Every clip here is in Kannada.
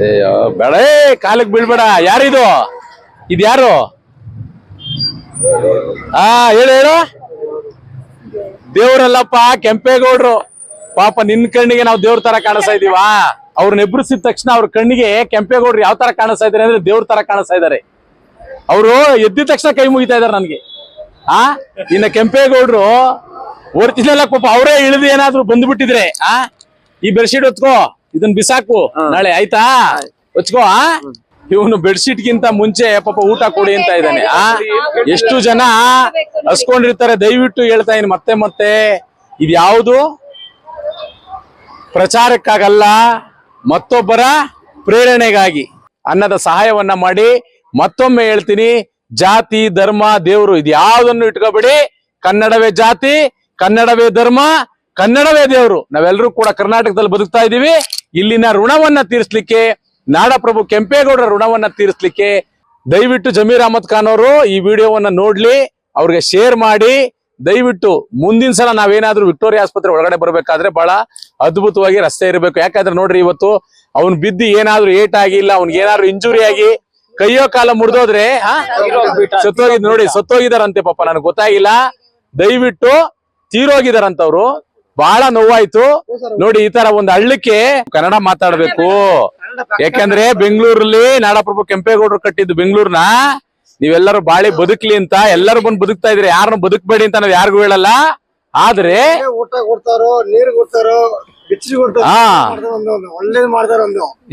ಅಯ್ಯೋ ಬೇಡ. ಕಾಲಕ್ಕೆ ಕಾಲಕ್ ಬೀಳ್ಬೇಡ. ಯಾರಿದು? ಇದು ಯಾರು? ಹಾ ಹೇಳು ಹೇಳು. ದೇವ್ರಲ್ಲಪ್ಪ, ಕೆಂಪೇಗೌಡ್ರು. ಪಾಪ ನಿನ್ ಕಣ್ಣಿಗೆ ನಾವು ದೇವ್ರ ತರ ಕಾಣಿಸ್ತಾ ಇದೀವ? ಅವ್ರನ್ನ ಎಬ್ರಿಸಿದ ತಕ್ಷಣ ಅವ್ರ ಕಣ್ಣಿಗೆ ಕೆಂಪೇಗೌಡ್ರು ಯಾವ ತರ ಕಾಣಿಸ್ತಾ ಇದಾರೆ ಅಂದ್ರೆ ದೇವ್ರ ತರ ಕಾಣಿಸ್ತಾ ಇದಾರೆ. ಅವರು ಎದ್ದಿದ ತಕ್ಷಣ ಕೈ ಮುಗಿತಾ ಇದಾರೆ ನನ್ಗೆ. ಆ? ಇನ್ನ ಕೆಂಪೇಗೌಡ್ರು ಒರಿಜಿನಲ್ ಪಾಪ ಅವರೇ ಇಳಿದು ಏನಾದ್ರು ಬಂದ್ಬಿಟ್ಟಿದ್ರೆ, ಆ? ಈ ಬೆಡ್ಶೀಟ್ ಹೊತ್ಕೋ. ಇದನ್ ಬಿಸಾಕು. ನಾಳೆ ಆಯ್ತಾ? ಹೊಚ್ಕೋ ಇವನು ಬೆಡ್ಶೀಟ್ ಗಿಂತ ಮುಂಚೆ ಪಾಪ ಊಟ ಕೊಡಿ ಅಂತ ಇದ್ದಾನೆ. ಆ? ಎಷ್ಟು ಜನ ಹಸ್ಕೊಂಡಿರ್ತಾರೆ ದಯವಿಟ್ಟು ಹೇಳ್ತಾ ಇನ್ ಮತ್ತೆ ಮತ್ತೆ. ಇದ್ಯಾವುದು ಪ್ರಚಾರಕ್ಕಾಗಲ್ಲ ಮತ್ತೊಬ್ಬರ ಪ್ರೇರಣೆಗಾಗಿ. ಅನ್ನದ ಸಹಾಯವನ್ನ ಮಾಡಿ ಮತ್ತೊಮ್ಮೆ ಹೇಳ್ತೀನಿ ಜಾತಿ ಧರ್ಮ ದೇವರು ಇದ್ಯಾವುದನ್ನು ಇಟ್ಕೋಬೇಡಿ? ಕನ್ನಡವೇ ಜಾತಿ ಕನ್ನಡವೇ ಧರ್ಮ ಕನ್ನಡವೇ ದೇವರು. ನಾವೆಲ್ಲರೂ ಕೂಡ ಕರ್ನಾಟಕದಲ್ಲಿ ಬದುಕ್ತಾ ಇದೀವಿ ಇಲ್ಲಿನ ಋಣವನ್ನ ತೀರ್ಸ್ಲಿಕ್ಕೆ ನಾಡಪ್ರಭು ಕೆಂಪೇಗೌಡರ ಋಣವನ್ನ ತೀರಿಸಲಿಕ್ಕೆ ದಯವಿಟ್ಟು ಜಮೀರ್ ಅಹಮದ್ ಖಾನ್ ಅವರು ಈ ವಿಡಿಯೋವನ್ನ ನೋಡ್ಲಿ, ಅವ್ರಿಗೆ ಶೇರ್ ಮಾಡಿ. ದಯವಿಟ್ಟು ಮುಂದಿನ ಸಲ ನಾವೇನಾದ್ರೂ ವಿಕ್ಟೋರಿಯಾ ಆಸ್ಪತ್ರೆ ಒಳಗಡೆ ಬರಬೇಕಾದ್ರೆ ಬಹಳ ಅದ್ಭುತವಾಗಿ ರಸ್ತೆ ಇರಬೇಕು. ಯಾಕಂದ್ರೆ ನೋಡ್ರಿ ಇವತ್ತು ಅವ್ನ್ ಬಿದ್ದು ಏನಾದ್ರೂ ಏಟ್ ಆಗಿಲ್ಲ ಅವ್ನಿಗೆ ಏನಾದ್ರು ಇಂಜುರಿ ಆಗಿ ಕೈಯೋ ಕಾಲ ಮುರಿದೋದ್ರೆ ಸತ್ತೋಗಿದ್ ನೋಡಿ, ಸತ್ತೋಗಿದಾರಂತೆ ಪಾಪ, ನನಗೆ ಗೊತ್ತಾಗಿಲ್ಲ. ದಯವಿಟ್ಟು ತೀರೋಗಿದಾರಂತವ್ರು. ಬಹಳ ನೋವಾಯ್ತು. ನೋಡಿ ಈ ತರ ಒಂದು ಹಳ್ಳಕ್ಕೆ ಕನ್ನಡ ಮಾತಾಡ್ಬೇಕು. ಯಾಕಂದ್ರೆ ಬೆಂಗಳೂರಲ್ಲಿ ನಾಡಪ್ರಭು ಕೆಂಪೇಗೌಡರು ಕಟ್ಟಿದ್ದು ಬೆಂಗಳೂರ್ನ. ನೀವೆಲ್ಲರೂ ಬಾಳಿ ಬದುಕ್ಲಿ ಅಂತ ಎಲ್ಲರೂ ಬಂದು ಬದುಕ್ತಾ ಇದ್ರೆ ಯಾರನ್ನು ಬದುಕ್ಬೇಡಿ ಅಂತ ನಾವ್ ಯಾರಿಗೂ ಹೇಳಲ್ಲ. ಆದ್ರೆ ಊಟ ಕೊಡ್ತಾರೋ ನೀರು ಕೊಡ್ತಾರೋ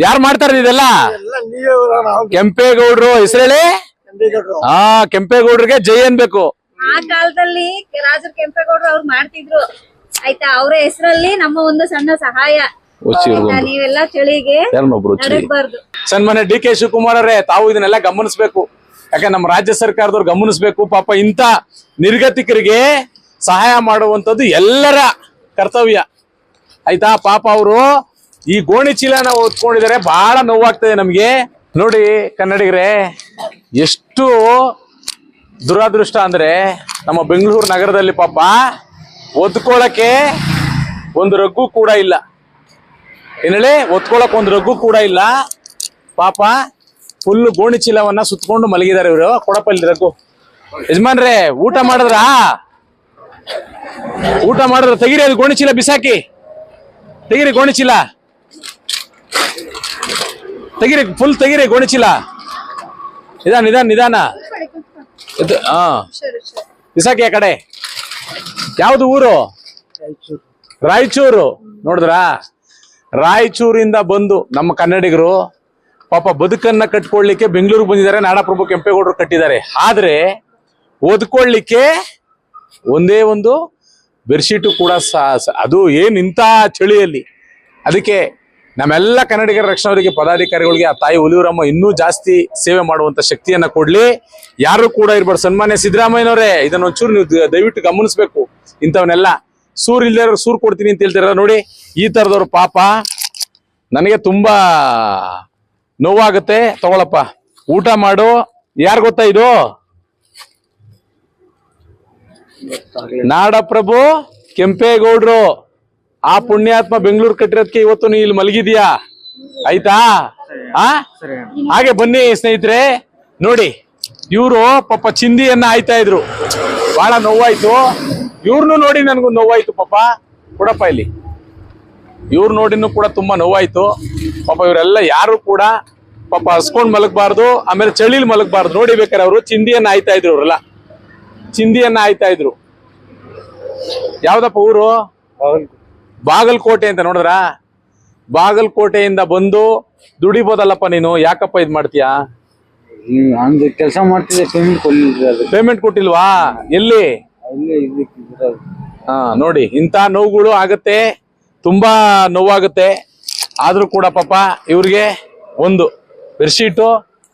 ಯಾರು ಮಾಡ್ತಾರೆ ಇದೆಲ್ಲ? ಕೆಂಪೇಗೌಡರು ಹೆಸರೇಳಿ ಕೆಂಪೇಗೌಡರು. ಹಾ ಕೆಂಪೇಗೌಡರಿಗೆ ಜೈ ಅನ್ಬೇಕು. ಆ ಕಾಲದಲ್ಲಿ ರಾಜರು ಕೆಂಪೇಗೌಡರು ಅವ್ರು ಮಾಡ್ತಿದ್ರು. ಆಯ್ತಾ? ಅವ್ರ ಹೆಸರಲ್ಲಿ ನಮ್ಮ ಒಂದು ಸಣ್ಣ ಸಹಾಯ. ಆಯ್ತಾ? ನೀವೆಲ್ಲ ಚಳಿಗೆ ಯಾರನ್ನೊಬ್ರು ಸನ್ಮಾನ್ಯ ಡಿ ಕೆ ಶಿವಕುಮಾರ್ ಅವರೇ ತಾವು ಇದನ್ನೆಲ್ಲ ಗಮನಿಸಬೇಕು. ಯಾಕಂದ್ರೆ ನಮ್ಮ ರಾಜ್ಯ ಸರ್ಕಾರದವ್ರು ಗಮನಿಸಬೇಕು. ಪಾಪ ಇಂಥ ನಿರ್ಗತಿಕರಿಗೆ ಸಹಾಯ ಮಾಡುವಂತದ್ದು ಎಲ್ಲರ ಕರ್ತವ್ಯ. ಆಯ್ತಾ? ಪಾಪ ಅವರು ಈ ಗೋಣಿ ಚೀಲನ ಓದ್ಕೊಂಡಿದ್ದಾರೆ ಬಹಳ ನೋವಾಗ್ತದೆ ನಮ್ಗೆ. ನೋಡಿ ಕನ್ನಡಿಗರೇ ಎಷ್ಟು ದುರಾದೃಷ್ಟ ಅಂದ್ರೆ ನಮ್ಮ ಬೆಂಗಳೂರು ನಗರದಲ್ಲಿ ಪಾಪ ಒದ್ಕೊಳ್ಳಕ್ಕೆ ಒಂದು ರಗ್ಗು ಕೂಡ ಇಲ್ಲ. ಏನೇಳಿ ಹೇಳಿ ಒತ್ಕೊಳಕ್ ಒಂದು ರಗ್ಗು ಕೂಡ ಇಲ್ಲ. ಪಾಪ ಫುಲ್ ಗೋಣಿ ಚೀಲವನ್ನ ಸುತ್ಕೊಂಡು ಮಲಗಿದ್ದಾರೆ ಇವರು. ಕೊಡಪಲ್ಲಿ ರಗ್ಗು. ಯಜಮಾನ್ರೆ ಊಟ ಮಾಡಿದ್ರಾ? ಊಟ ಮಾಡಿದ್ರ ತೆಗಿರಿ ಅದು ಗೋಣಿ ಚೀಲ ಬಿಸಾಕಿ. ತೆಗಿರಿ ಗೋಣಿ ಚೀಲ. ತೆಗಿರಿ ಫುಲ್ ತೆಗಿರಿ ಗೋಣಿ ಚೀಲ. ನಿಧಾನ ನಿಧಾನ ನಿಧಾನ. ಹಾ ಬಿಸಾಕಿ ಆ ಕಡೆ. ಯಾವ್ದು ಊರು? ರಾಯಚೂರು. ನೋಡಿದ್ರಾ? ರಾಯಚೂರಿಂದ ಬಂದು ನಮ್ಮ ಕನ್ನಡಿಗರು ಪಾಪ ಬದುಕನ್ನ ಕಟ್ಕೊಳ್ಲಿಕ್ಕೆ ಬೆಂಗಳೂರಿಗೆ ಬಂದಿದ್ದಾರೆ. ನಾಡಪ್ರಭು ಕೆಂಪೇಗೌಡರು ಕಟ್ಟಿದ್ದಾರೆ. ಆದ್ರೆ ಓದ್ಕೊಳ್ಳಿಕ್ಕೆ ಒಂದೇ ಒಂದು ಬೆಡ್ಶೀಟು ಕೂಡ ಅದು ಏನ್ ಇಂಥ ಚಳಿಯಲ್ಲಿ? ಅದಕ್ಕೆ ನಮ್ಮೆಲ್ಲ ಕನ್ನಡಿಗರ ರಕ್ಷಣಾವರಿಗೆ ಪದಾಧಿಕಾರಿಗಳಿಗೆ, ಆ ತಾಯಿ ಹುಲಿಯೂರಮ್ಮ ಇನ್ನೂ ಜಾಸ್ತಿ ಸೇವೆ ಮಾಡುವಂತ ಶಕ್ತಿಯನ್ನ ಕೊಡ್ಲಿ. ಯಾರು ಕೂಡ ಇರ್ಬಾರ್ದು. ಸನ್ಮಾನ್ಯ ಸಿದ್ದರಾಮಯ್ಯನವರೇ, ಇದನ್ನ ಒಂಚೂರು ನೀವು ದಯವಿಟ್ಟು ಗಮನಿಸ್ಬೇಕು. ಇಂಥವನ್ನೆಲ್ಲ ಸೂರ್ ಇಲ್ದೇ ಇರೋರು ಸೂರ್ ಕೊಡ್ತೀನಿ ಅಂತ ಹೇಳ್ತಾರ ನೋಡಿ. ಈ ತರದವ್ರು ಪಾಪ, ನನಗೆ ತುಂಬಾ ನೋವಾಗುತ್ತೆ. ತಗೊಳಪ್ಪ. ಊಟ ಮಾಡು. ಯಾರು ಗೊತ್ತಾ ಇದು? ನಾಡಪ್ರಭು ಕೆಂಪೇಗೌಡ್ರು. ಆ ಪುಣ್ಯಾತ್ಮ ಬೆಂಗಳೂರು ಕಟ್ಟಿರೋದಕ್ಕೆ ಇವತ್ತು ನೀ ಇಲ್ಲಿ ಮಲಗಿದ್ಯಾ? ಆಯ್ತಾ? ಆ? ಹಾಗೆ ಬನ್ನಿ ಸ್ನೇಹಿತರೆ. ನೋಡಿ ಇವರು ಪಾಪ ಚಿಂದಿಯನ್ನ ಆಯ್ತಾ ಇದ್ರು. ಬಹಳ ನೋವಾಯ್ತು. ಇವ್ರನ್ನು ನೋಡಿ ನನಗೂ ನೋವಾಯ್ತು ಪಾಪ. ಕೊಡಪ್ಪ ಇಲ್ಲಿ. ಇವ್ರು ನೋಡಿನೂ ಕೂಡ ತುಂಬಾ ನೋವಾಯ್ತು. ಪಾಪ ಇವರೆಲ್ಲ ಯಾರು ಕೂಡ ಪಾಪ ಹಸ್ಕೊಂಡ್ ಮಲಗಬಾರ್ದು ಆಮೇಲೆ ಚಳಿಲಿ ಮಲಗಬಾರ್ದು. ನೋಡಿ ಬೇಕಾರೆ ಅವರು ಚಿಂದಿಯನ್ನ ಆಯ್ತಾ ಇದ್ರು ಅವರೆಲ್ಲ. ಚಿಂದಿಯನ್ನ ಆಯ್ತಾ ಇದ್ರು. ಯಾವ್ದಪ್ಪ ಊರು? ಬಾಗಲಕೋಟೆ ಅಂತ ನೋಡಿದ್ರ? ಬಾಗಲಕೋಟೆಯಿಂದ ಬಂದು ದುಡಿಬೋದಲ್ಲಪ್ಪ ನೀನು ಯಾಕಪ್ಪ ಇದ್ ಮಾಡ್ತೀಯಾ? ಕೆಲಸ ಮಾಡ್ತಿದ್ದೆ ಪೇಮೆಂಟ್ ಕೊಡ್ಲಿಲ್ಲ ಅದು. ಪೇಮೆಂಟ್ ಕೊಟ್ಟಿಲ್ವಾ? ಎಲ್ಲಿ? ಅಲ್ಲೇ ಇದಕ್ಕೆ ಇದ್ರದ್ದು. ಹಾ ನೋಡಿ ಇಂಥ ನೋವುಗಳು ಆಗತ್ತೆ ತುಂಬಾ ನೋವಾಗುತ್ತೆ. ಆದ್ರೂ ಕೂಡ ಪಾಪ ಇವ್ರಿಗೆ ಒಂದು ಬೆಡ್ಶೀಟು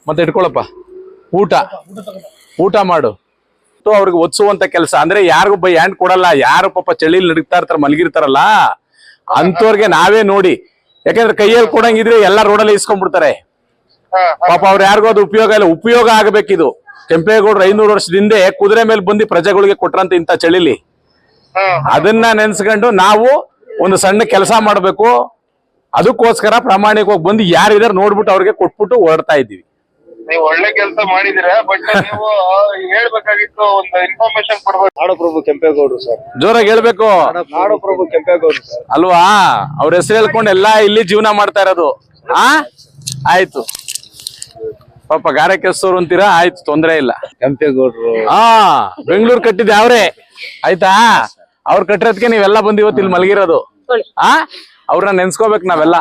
ಮತ್ತೆ ಇಟ್ಕೊಳಪ್ಪ. ಊಟ. ಊಟ ಮಾಡು. ಟ್ಟು ಅವ್ರಿಗೆ ಒದಿಸುವಂತ ಕೆಲಸ. ಅಂದ್ರೆ ಯಾರಿಗೂ ಬೈ ಹ್ಯಾಂಡ್ ಕೊಡಲ್ಲ ಯಾರು ಪಾಪ ಚಳಿಲಿ ನಡೀತಾ ಇರ್ತಾರ ಮಲಗಿರ್ತಾರಲ್ಲ? ಅಂತವ್ರಿಗೆ ನಾವೇ ನೋಡಿ. ಯಾಕಂದ್ರೆ ಕೈಯಲ್ಲಿ ಕೊಡಂಗಿದ್ರೆ ಎಲ್ಲ ರೋಡಲ್ಲಿ ಇಸ್ಕೊಂಡ್ಬಿಡ್ತಾರೆ. ಪಾಪ ಅವ್ರ ಯಾರಿಗೂ ಅದು ಉಪಯೋಗ ಇಲ್ಲ. ಉಪಯೋಗ ಆಗ್ಬೇಕಿದು. ಕೆಂಪೇಗೌಡರು ಐನೂರು ವರ್ಷದ ಹಿಂದೆ ಕುದುರೆ ಮೇಲೆ ಬಂದು ಪ್ರಜೆಗಳಿಗೆ ಕೊಟ್ರಂತ ಇಂತ ಚಳಿಲಿ. ಅದನ್ನ ನೆನ್ಸ್ಕೊಂಡು ನಾವು ಒಂದು ಸಣ್ಣ ಕೆಲಸ ಮಾಡಬೇಕು. ಅದಕ್ಕೋಸ್ಕರ ಪ್ರಾಮಾಣಿಕವಾಗಿ ಬಂದು ಯಾರಿದಾರೆ ನೋಡ್ಬಿಟ್ಟು ಅವ್ರಿಗೆ ಕೊಟ್ಬಿಟ್ಟು ಹೊರಡ್ತಾ ಇದ್ದೀವಿ. ನೀವು ಒಳ್ಳೆ ಕೆಲಸ ಮಾಡಿದಿರಾ ಬಟ್ ನೀವು ಹೇಳ್ಬೇಕಾಗಿತ್ತು ಒಂದು ಇನ್ಫಾರ್ಮೇಶನ್ ಕೊಡ್ಬೇಕು. ನಾಡಪ್ರಭು ಕೆಂಪೇಗೌಡರು ಸರ್. ಜೋರಾಗಿ ಹೇಳ್ಬೇಕು. ನಾಡಪ್ರಭು ಕೆಂಪೇಗೌಡರು ಸರ್. ಅಲ್ವಾ? ಅವ್ರ ಹೆಸರು ಹೇಳ್ಕೊಂಡು ಎಲ್ಲಾ ಇಲ್ಲಿ ಜೀವನ ಮಾಡ್ತಾ ಇರೋದು. ಆ? ಆಯ್ತು. ಪಾಪ ಗಾರೆ ಕೆಸೋರು ಅಂತೀರಾ? ಆಯ್ತು ತೊಂದ್ರೆ ಇಲ್ಲ. ಕೆಂಪೇಗೌಡರು. ಹಾ ಬೆಂಗಳೂರು ಕಟ್ಟಿದ್ದೆ ಅವ್ರೆ. ಆಯ್ತಾ? ಅವ್ರ ಕಟ್ಟಿರೋದಕ್ಕೆ ನೀವೆಲ್ಲ ಬಂದು ಇವತ್ತು ಇಲ್ಲಿ ಮಲಗಿರೋದು. ಆ? ಅವ್ರನ್ನ ನೆನ್ಸ್ಕೋಬೇಕು ನಾವೆಲ್ಲ.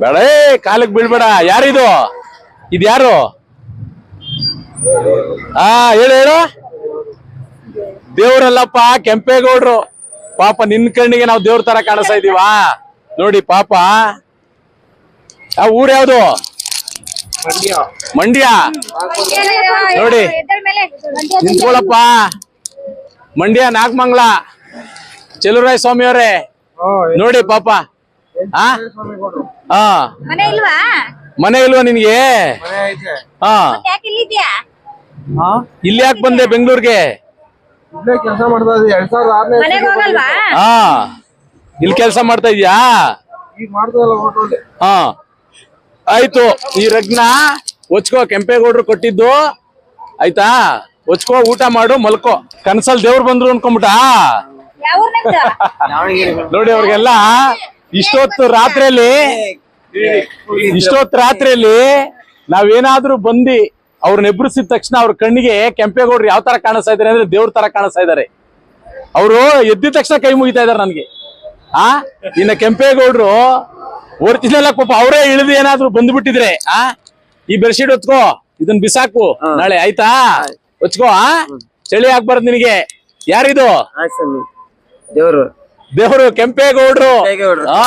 ಬೇಡ. ಏ, ಕಾಲಕ್ ಬೀಳ್ಬೇಡ. ಯಾರಿದು? ಇದ್ಯಾರು? ಆ ಹೇಳು ಹೇಳು. ದೇವ್ರಲ್ಲಪ್ಪ ಕೆಂಪೇಗೌಡ್ರು. ಪಾಪ ನಿನ್ ಕಣ್ಣಿಗೆ ನಾವು ದೇವ್ರ ತರ ಕಾಣಿಸ್ತಾ ಇದೀವ? ನೋಡಿ ಪಾಪ. ಆ ಊರ್ ಯಾವ್ದು? ಮಂಡ್ಯ. ನೋಡಿ. ನಿಂತ್ಕೊಳಪ್ಪ. ಮಂಡ್ಯ ನಾಗಮಂಗ್ಲ. ಚೆಲುವರಾಯ ಸ್ವಾಮಿ ಅವರೇ ನೋಡಿ ಪಾಪ. ಆ? ಹಾ ಮನೆ ಇಲ್ವಾ ನಿನ್ಗೆ? ಹಾ. ಇಲ್ಲಿ ಯಾಕೆ ಬಂದೆ ಬೆಂಗಳೂರಿಗೆ? ಕೆಲಸ ಮಾಡ್ತಾ ಇದ್ದೀವಿ ಎರಡ್ ಸಾವಿರದ ಆರನೇ ಹೋಗಲ್ವಾ? ಹಾ. ಇಲ್ಲಿ ಕೆಲಸ ಮಾಡ್ತಾ ಇದ್ಯಾ ಹಾ. ಆಯ್ತು ಈ ರಗ್ನ ಒಚ್ಕೋ ಕೆಂಪೇಗೌಡ್ರು ಕೊಟ್ಟಿದ್ದು. ಆಯ್ತಾ? ಒಚ್ಕೋ ಊಟ ಮಾಡು ಮಲ್ಕೋ. ಕನ್ಸಲ್ ದೇವ್ರು ಬಂದ್ರು ಅನ್ಕೊಂಬಿಟ? ನೋಡಿ ಅವ್ರಿಗೆಲ್ಲ ಇಷ್ಟೊತ್ತು ರಾತ್ರಿಯಲ್ಲಿ ಇಷ್ಟೊತ್ತು ರಾತ್ರಿಯಲ್ಲಿ ನಾವೇನಾದ್ರೂ ಬಂದು ಅವ್ರನ್ನ ಎಬ್ರಿಸಿದ ತಕ್ಷಣ ಅವ್ರ ಕಣ್ಣಿಗೆ ಕೆಂಪೇಗೌಡ್ರು ಯಾವ ತರ ಕಾಣಿಸ್ತಾ ಇದಾರೆ ಅಂದ್ರೆ ದೇವ್ರ ತರ ಕಾಣಿಸ್ತಾ ಇದಾರೆ ಅವರು ಎದ್ದಿದ ತಕ್ಷಣ ಕೈ ಮುಗಿತಾ ಇದಾರೆ ನನ್ಗೆ. ಆ? ಇನ್ನ ಕೆಂಪೇಗೌಡ್ರು ಒರಿಜಿನಲ್ ಪಾಪ ಅವರೇ ಇಳಿದು ಏನಾದ್ರು ಬಂದ್ಬಿಟ್ಟಿದ್ರೆ ಆ? ಈ ಬೆಡ್ಶೀಟ್ ಹೊತ್ಕೋ ಇದನ್ ಬಿಸಾಕು ನಾಳೆ ಆಯ್ತಾ? ಹೊಚ್ಕೋ ಆ? ಚಳಿ ಆಗ್ಬಾರ್ದು ನಿನಗೆ. ಯಾರಿದು? ದೇವ್ರು. ದೇವರು ಕೆಂಪೇಗೌಡ್ರು. ಕೆಂಪೇಗೌಡ್ರು. ಹಾ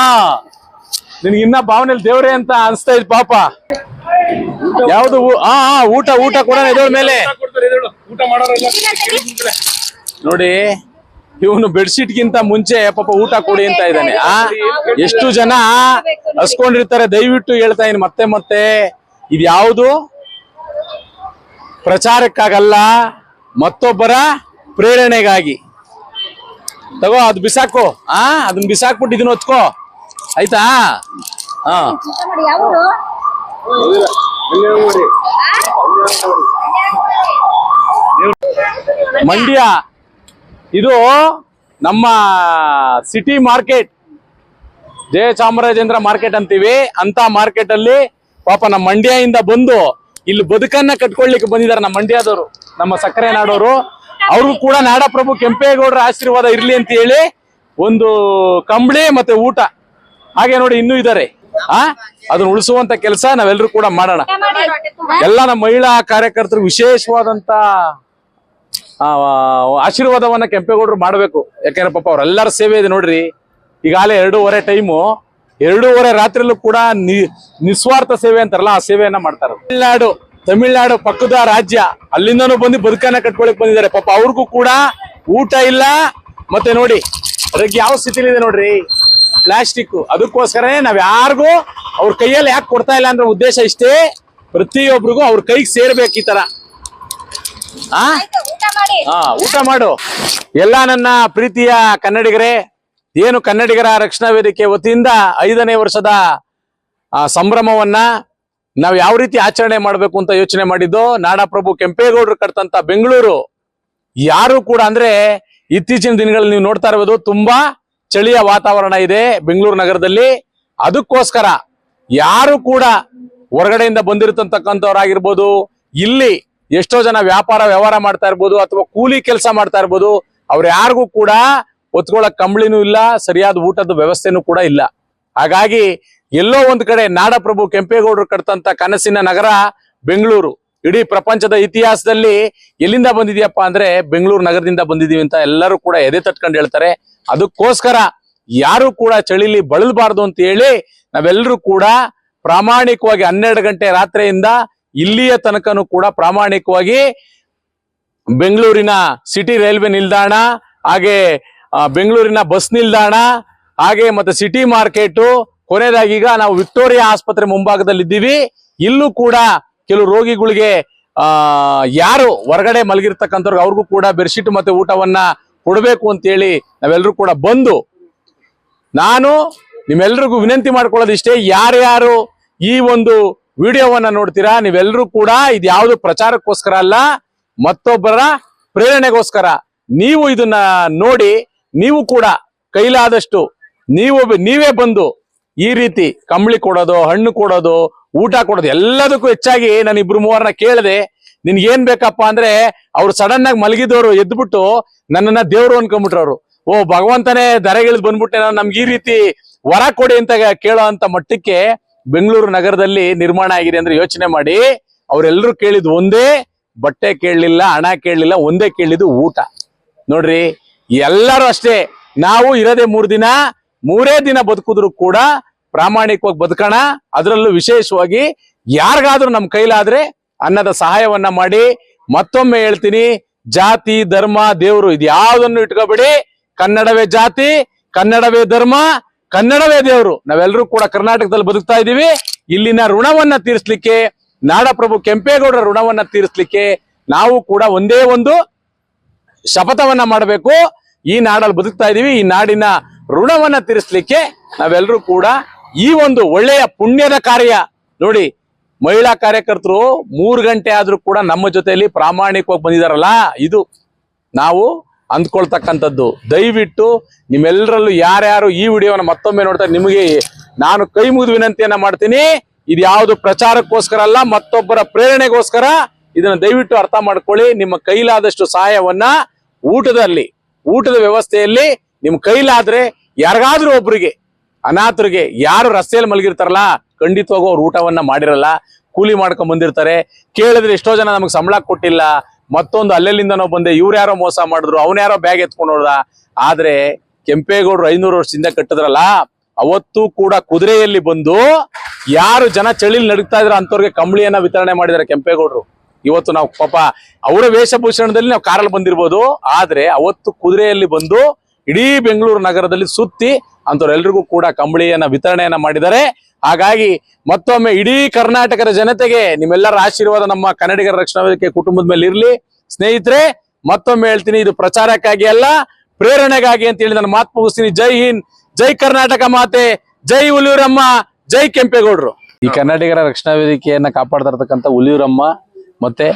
ನಿನ್ಗೆ ಇನ್ನ ಭಾವನೆಯಲ್ಲಿ ದೇವ್ರೆ ಅಂತ ಅನ್ಸ್ತಾ ಇದ್ ಪಾಪ. ಯಾವ್ದು ಹಾ ಊಟ ಊಟ ಕೂಡ ಇದ್ರ ಮೇಲೆ. ನೋಡಿ, ಇವನು ಬೆಡ್ಶೀಟ್ ಗಿಂತ ಮುಂಚೆ ಪಾಪ ಊಟ ಕೊಡಿ ಅಂತ ಇದ್ದಾನೆ. ಆ, ಎಷ್ಟು ಜನ ಹಸ್ಕೊಂಡಿರ್ತಾರೆ, ದಯವಿಟ್ಟು ಹೇಳ್ತಾ ಇನ್ ಮತ್ತೆ ಮತ್ತೆ. ಇದು ಯಾವುದು? ಪ್ರಚಾರಕ್ಕಾಗಲ್ಲ, ಮತ್ತೊಬ್ಬರ ಪ್ರೇರಣೆಗಾಗಿ. ತಗೋ, ಅದು ಬಿಸಾಕು. ಆ ಅದನ್ನ ಬಿಸಾಕ್ಬಿಟ್ಟು ಇದನ್ನ ಹೊತ್ಕೋ. ಆಯ್ತಾ? ಹಾ. ಮಂಡ್ಯ. ಇದು ನಮ್ಮ city market Jaya Chamarajendra market ಅಂತೀವಿ. ಅಂತ ಮಾರ್ಕೆಟ್ ಅಲ್ಲಿ ಪಾಪ ನಮ್ಮ ಮಂಡ್ಯದಿಂದ ಬಂದು ಇಲ್ಲಿ ಬದುಕನ್ನ ಕಟ್ಕೊಳ್ಲಿಕ್ಕೆ ಬಂದಿದ್ದಾರೆ ನಮ್ಮ ಮಂಡ್ಯದವರು ನಮ್ಮ ಸಕ್ಕರೆ ನಾಡೋರು. ಅವ್ರಿಗೂ ಕೂಡ ನಾಡಪ್ರಭು ಕೆಂಪೇಗೌಡರ ಆಶೀರ್ವಾದ ಇರ್ಲಿ ಅಂತ ಹೇಳಿ ಒಂದು ಕಂಬಳಿ ಮತ್ತೆ ಊಟ. ಹಾಗೆ ನೋಡಿ ಇನ್ನೂ ಇದ್ದಾರೆ ಆ? ಅದನ್ನ ಉಳಿಸುವಂತ ಕೆಲಸ ನಾವೆಲ್ಲರೂ ಕೂಡ ಮಾಡೋಣ. ಎಲ್ಲ ನಮ್ಮ ಮಹಿಳಾ ಕಾರ್ಯಕರ್ತರು ವಿಶೇಷವಾದಂತ ಆಶೀರ್ವಾದವನ್ನ ಕೆಂಪೇಗೌಡರು ಮಾಡಬೇಕು. ಯಾಕಂದ್ರೆ ಪಾಪ ಅವ್ರೆಲ್ಲರ ಸೇವೆ ಇದೆ ನೋಡ್ರಿ. ಈಗಾಗಲೇ ಎರಡೂವರೆ ಟೈಮು. ಎರಡೂವರೆ ರಾತ್ರಿಯಲ್ಲೂ ಕೂಡ ನಿಸ್ವಾರ್ಥ ಸೇವೆ ಅಂತಾರಲ್ಲ, ಆ ಸೇವೆಯನ್ನ ಮಾಡ್ತಾರೆ ತಮಿಳ್ನಾಡು ತಮಿಳ್ನಾಡು ಪಕ್ಕದ ರಾಜ್ಯ. ಅಲ್ಲಿಂದನೂ ಬಂದು ಬದುಕನ್ನ ಕಟ್ಕೊಳಕ್ ಬಂದಿದ್ದಾರೆ. ಪಾಪ ಅವ್ರಿಗೂ ಕೂಡ ಊಟ ಇಲ್ಲ. ಮತ್ತೆ ನೋಡಿ, ಅದಕ್ಕೆ ಯಾವ ಸ್ಥಿತಿಲಿದೆ ನೋಡ್ರಿ? ಪ್ಲಾಸ್ಟಿಕ್ ಅದಕ್ಕೋಸ್ಕರನೇ ನಾವ್ ಯಾರಿಗೂ ಅವ್ರ ಕೈಯಲ್ಲಿ ಯಾಕೆ ಕೊಡ್ತಾ ಇಲ್ಲ ಅಂದ್ರೆ ಉದ್ದೇಶ ಇಷ್ಟೇ. ಪ್ರತಿಯೊಬ್ಬರಿಗೂ ಅವ್ರ ಕೈಗೆ ಸೇರ್ಬೇಕು ಈ ತರ. ಆ? ಊಟ ಮಾಡಿ. ಹಾ ಊಟ ಮಾಡು. ಎಲ್ಲ ನನ್ನ ಪ್ರೀತಿಯ ಕನ್ನಡಿಗರೇ ಏನು ಕನ್ನಡಿಗರ ರಕ್ಷಣಾ ವೇದಿಕೆ ವತಿಯಿಂದ ಐದನೇ ವರ್ಷದ ಸಂಭ್ರಮವನ್ನ ನಾವು ಯಾವ ರೀತಿ ಆಚರಣೆ ಮಾಡಬೇಕು ಅಂತ ಯೋಚನೆ ಮಾಡಿದ್ದು ನಾಡಪ್ರಭು ಕೆಂಪೇಗೌಡರು ಕಟ್ಟಂತ ಬೆಂಗಳೂರು ಯಾರು ಕೂಡ ಅಂದ್ರೆ ಇತ್ತೀಚಿನ ದಿನಗಳಲ್ಲಿ ನೀವು ನೋಡ್ತಾ ಇರೋದು ತುಂಬಾ ಚಳಿಯ ವಾತಾವರಣ ಇದೆ ಬೆಂಗಳೂರು ನಗರದಲ್ಲಿ. ಅದಕ್ಕೋಸ್ಕರ ಯಾರು ಕೂಡ ಹೊರಗಡೆಯಿಂದ ಬಂದಿರತಕ್ಕಂಥವ್ರಾಗಿರ್ಬೋದು, ಇಲ್ಲಿ ಎಷ್ಟೋ ಜನ ವ್ಯಾಪಾರ ವ್ಯವಹಾರ ಮಾಡ್ತಾ ಇರ್ಬೋದು ಅಥವಾ ಕೂಲಿ ಕೆಲಸ ಮಾಡ್ತಾ ಇರ್ಬೋದು, ಅವ್ರು ಯಾರಿಗೂ ಕೂಡ ಒತ್ಕೊಳ್ಳೋಕೆ ಕಂಬಳಿನೂ ಇಲ್ಲ, ಸರಿಯಾದ ಊಟದ ವ್ಯವಸ್ಥೆನೂ ಕೂಡ ಇಲ್ಲ. ಹಾಗಾಗಿ ಎಲ್ಲೋ ಒಂದು ಕಡೆ ನಾಡಪ್ರಭು ಕೆಂಪೇಗೌಡರು ಕಟ್ಟಂತ ಕನಸಿನ ನಗರ ಬೆಂಗಳೂರು. ಇಡೀ ಪ್ರಪಂಚದ ಇತಿಹಾಸದಲ್ಲಿ ಎಲ್ಲಿಂದ ಬಂದಿದೆಯಪ್ಪ ಅಂದ್ರೆ ಬೆಂಗಳೂರು ನಗರದಿಂದ ಬಂದಿದೀವಿ ಅಂತ ಎಲ್ಲರೂ ಕೂಡ ಎದೆ ತಟ್ಕೊಂಡು ಹೇಳ್ತಾರೆ. ಅದಕ್ಕೋಸ್ಕರ ಯಾರು ಕೂಡ ಚಳಿಲಿ ಬಳಲಬಾರ್ದು ಅಂತ ಹೇಳಿ ನಾವೆಲ್ಲರೂ ಕೂಡ ಪ್ರಾಮಾಣಿಕವಾಗಿ ಹನ್ನೆರಡು ಗಂಟೆ ರಾತ್ರಿಯಿಂದ ಇಲ್ಲಿಯ ತನಕನೂ ಕೂಡ ಪ್ರಾಮಾಣಿಕವಾಗಿ ಬೆಂಗಳೂರಿನ ಸಿಟಿ ರೈಲ್ವೆ ನಿಲ್ದಾಣ, ಹಾಗೆ ಬೆಂಗಳೂರಿನ ಬಸ್ ನಿಲ್ದಾಣ, ಹಾಗೆ ಮತ್ತೆ ಸಿಟಿ ಮಾರ್ಕೆಟ್ ಈಗ ನಾವು ವಿಕ್ಟೋರಿಯಾ ಆಸ್ಪತ್ರೆ ಮುಂಭಾಗದಲ್ಲಿ ಇದ್ದೀವಿ ಇಲ್ಲೂ ಕೂಡ ಕೆಲವು ರೋಗಿಗಳಿಗೆ ಯಾರು ಹೊರಗಡೆ ಮಲಗಿರ್ತಕ್ಕಂಥವ್ರಿಗೆ ಅವ್ರಿಗೂ ಕೂಡ ಬೆಡ್ಶೀಟ್ ಮತ್ತೆ ಊಟವನ್ನ ಕೊಡಬೇಕು ಅಂತೇಳಿ ನಾವೆಲ್ಲರೂ ಕೂಡ ಬಂದು ನಾನು ನಿಮ್ಮೆಲ್ರಿಗೂ ವಿನಂತಿ ಮಾಡ್ಕೊಳ್ಳೋದಿಷ್ಟೇ, ಯಾರ್ಯಾರು ಈ ಒಂದು ವಿಡಿಯೋವನ್ನ ನೋಡ್ತೀರಾ ನೀವೆಲ್ಲರೂ ಕೂಡ ಇದು ಯಾವುದು ಪ್ರಚಾರಕ್ಕೋಸ್ಕರ ಅಲ್ಲ, ಮತ್ತೊಬ್ಬರ ಪ್ರೇರಣೆಗೋಸ್ಕರ ನೀವು ಇದನ್ನ ನೋಡಿ ನೀವು ಕೂಡ ಕೈಲಾದಷ್ಟು ನೀವು ನೀವೇ ಬಂದು ಈ ರೀತಿ ಕಂಬಳಿ ಕೊಡೋದು, ಹಣ್ಣು ಕೊಡೋದು, ಊಟ ಕೊಡೋದು ಎಲ್ಲದಕ್ಕೂ ಹೆಚ್ಚಾಗಿ ನಾನು ಇಬ್ರು ಮೂವರನ್ನ ಕೇಳಿದೆ ನಿನ್ಗೆ ಏನ್ ಬೇಕಪ್ಪ ಅಂದ್ರೆ ಅವ್ರು ಸಡನ್ ಆಗಿ ಮಲಗಿದವರು ಎದ್ಬಿಟ್ಟು ನನ್ನನ್ನ ದೇವ್ರು ಅನ್ಕೊಂಡ್ಬಿಟ್ರವ್ರು. ಓ, ಭಗವಂತನೇ ದರಗಿಳಿದ್ ಬಂದ್ಬಿಟ್ಟೆ ನಾನು, ನಮ್ಗೆ ಈ ರೀತಿ ವರ ಕೊಡಿ ಅಂತ ಕೇಳೋ ಅಂತ ಮಟ್ಟಕ್ಕೆ ಬೆಂಗಳೂರು ನಗರದಲ್ಲಿ ನಿರ್ಮಾಣ ಆಗಿದೆ ಅಂದ್ರೆ ಯೋಚನೆ ಮಾಡಿ ಅವರೆಲ್ಲರೂ ಕೇಳಿದ್ ಒಂದೇ, ಬಟ್ಟೆ ಕೇಳಲಿಲ್ಲ, ಹಣ ಕೇಳಲಿಲ್ಲ, ಒಂದೇ ಕೇಳಿದ್ದು ಊಟ. ನೋಡ್ರಿ, ಎಲ್ಲರೂ ಅಷ್ಟೇ, ನಾವು ಇರೋದೇ ಮೂರ್ ದಿನ, ಮೂರೇ ದಿನ ಬದುಕಿದ್ರು ಕೂಡ ಪ್ರಾಮಾಣಿಕವಾಗಿ ಬದುಕೋಣ, ಅದರಲ್ಲೂ ವಿಶೇಷವಾಗಿ ಯಾರಿಗಾದ್ರೂ ನಮ್ಮ ಕೈಲಾದ್ರೆ ಅನ್ನದ ಸಹಾಯವನ್ನ ಮಾಡಿ ಮತ್ತೊಮ್ಮೆ ಹೇಳ್ತೀನಿ, ಜಾತಿ, ಧರ್ಮ, ದೇವರು ಇದು ಯಾವುದನ್ನು ಇಟ್ಕೋಬೇಡಿ? ಕನ್ನಡವೇ ಜಾತಿ, ಕನ್ನಡವೇ ಧರ್ಮ, ಕನ್ನಡವೇ ದೇವರು. ನಾವೆಲ್ಲರೂ ಕೂಡ ಕರ್ನಾಟಕದಲ್ಲಿ ಬದುಕ್ತಾ ಇದ್ದೀವಿ. ಇಲ್ಲಿನ ಋಣವನ್ನ ತೀರಿಸ್ಲಿಕ್ಕೆ, ನಾಡಪ್ರಭು ಕೆಂಪೇಗೌಡರ ಋಣವನ್ನ ತೀರಿಸ್ಲಿಕ್ಕೆ ನಾವು ಕೂಡ ಒಂದೇ ಒಂದು ಶಪಥವನ್ನ ಮಾಡಬೇಕು. ಈ ನಾಡಲ್ಲಿ ಬದುಕ್ತಾ ಇದ್ದೀವಿ. ಈ ನಾಡಿನ ಋಣವನ್ನ ತೀರಿಸ್ಲಿಕ್ಕೆ ನಾವೆಲ್ಲರೂ ಕೂಡ ಈ ಒಂದು ಒಳ್ಳೆಯ ಪುಣ್ಯದ ಕಾರ್ಯ ನೋಡಿ ಮಹಿಳಾ ಕಾರ್ಯಕರ್ತರು ಮೂರು ಗಂಟೆ ಆದ್ರೂ ಕೂಡ ನಮ್ಮ ಜೊತೆಯಲ್ಲಿ ಪ್ರಾಮಾಣಿಕವಾಗಿ ಬಂದಿದಾರಲ್ಲ, ಇದು ನಾವು ಅಂದ್ಕೊಳ್ತಕ್ಕಂಥದ್ದು. ದಯವಿಟ್ಟು ನಿಮ್ಮೆಲ್ಲರಲ್ಲೂ ಯಾರ್ಯಾರು ಈ ವಿಡಿಯೋನ ಮತ್ತೊಮ್ಮೆ ನೋಡ್ತಾರೆ, ನಿಮಗೆ ನಾನು ಕೈ ಮುಗಿದು ವಿನಂತಿಯನ್ನ ಮಾಡ್ತೀನಿ. ಇದು ಯಾವುದು ಪ್ರಚಾರಕ್ಕೋಸ್ಕರ ಅಲ್ಲ, ಮತ್ತೊಬ್ಬರ ಪ್ರೇರಣೆಗೋಸ್ಕರ ಇದನ್ನ ದಯವಿಟ್ಟು ಅರ್ಥ ಮಾಡ್ಕೊಳ್ಳಿ. ನಿಮ್ಮ ಕೈಲಾದಷ್ಟು ಸಹಾಯವನ್ನ ಊಟದಲ್ಲಿ, ಊಟದ ವ್ಯವಸ್ಥೆಯಲ್ಲಿ ನಿಮ್ಮ ಕೈಲಾದ್ರೆ ಯಾರಿಗಾದ್ರೂ ಒಬ್ರಿಗೆ, ಅನಾಥರಿಗೆ, ಯಾರು ರಸ್ತೆಯಲ್ಲಿ ಮಲಗಿರ್ತಾರಲ್ಲ ಖಂಡಿತವಾಗೂ ಅವ್ರು ಊಟವನ್ನ ಮಾಡಿರಲ್ಲ, ಕೂಲಿ ಮಾಡ್ಕೊಂಡ್ ಬಂದಿರ್ತಾರೆ. ಕೇಳಿದ್ರೆ ಎಷ್ಟೋ ಜನ ನಮಗೆ ಸಂಬಳ ಕೊಟ್ಟಿಲ್ಲ. ಮತ್ತೊಂದು ಅಲ್ಲೆಲ್ಲಿಂದನೋ ಬಂದೆ, ಇವ್ರು ಯಾರೋ ಮೋಸ ಮಾಡಿದ್ರು ಯಾರೋ ಬ್ಯಾಗ್ ಎತ್ಕೊಂಡು ಹೋದ ಆದ್ರೆ ಕೆಂಪೇಗೌಡರು ಐನೂರು ವರ್ಷದಿಂದ ಕಟ್ಟಿದ್ರಲ್ಲ, ಅವತ್ತು ಕೂಡ ಕುದುರೆಯಲ್ಲಿ ಬಂದು ಯಾರು ಜನ ಚಳಿಲಿ ನಡೀತಾ ಇದ್ರ ಅಂತವ್ರಿಗೆ ಕಂಬಳಿಯನ್ನ ವಿತರಣೆ ಮಾಡಿದಾರೆ ಕೆಂಪೇಗೌಡರು. ಇವತ್ತು ನಾವು ಪಾಪ, ಅವರ ವೇಷಭೂಷಣದಲ್ಲಿ ನಾವು ಕಾರಲ್ಲಿ ಬಂದಿರ್ಬೋದು. ಆದ್ರೆ ಅವತ್ತು ಕುದುರೆಯಲ್ಲಿ ಬಂದು ಇಡೀ ಬೆಂಗಳೂರು ನಗರದಲ್ಲಿ ಸುತ್ತಿ ಅಂತವ್ರೆಲ್ರಿಗೂ ಕೂಡ ಕಂಬಳಿಯನ್ನ ವಿತರಣೆಯನ್ನ ಮಾಡಿದ್ದಾರೆ. ಹಾಗಾಗಿ ಮತ್ತೊಮ್ಮೆ ಇಡೀ ಕರ್ನಾಟಕದ ಜನತೆಗೆ ನಿಮ್ಮೆಲ್ಲರ ಆಶೀರ್ವಾದ ನಮ್ಮ ಕನ್ನಡಿಗರ ರಕ್ಷಣಾ ವೇದಿಕೆ ಕುಟುಂಬದ ಮೇಲೆ ಇರಲಿ. ಸ್ನೇಹಿತರೆ, ಮತ್ತೊಮ್ಮೆ ಹೇಳ್ತೀನಿ, ಇದು ಪ್ರಚಾರಕ್ಕಾಗಿ ಅಲ್ಲ, ಪ್ರೇರಣೆಗಾಗಿ ಅಂತ ಹೇಳಿ ನಾನು ಮಾತು ಮುಗಿಸ್ತೀನಿ. ಜೈ ಹಿಂದ್, ಜೈ ಕರ್ನಾಟಕ ಮಾತೆ, ಜೈ ಹುಲಿಯೂರಮ್ಮ, ಜೈ ಕೆಂಪೇಗೌಡರು. ಈ ಕನ್ನಡಿಗರ ರಕ್ಷಣಾ ವೇದಿಕೆಯನ್ನ ಕಾಪಾಡ್ತಾ ಇರ್ತಕ್ಕಂಥ ಮತ್ತೆ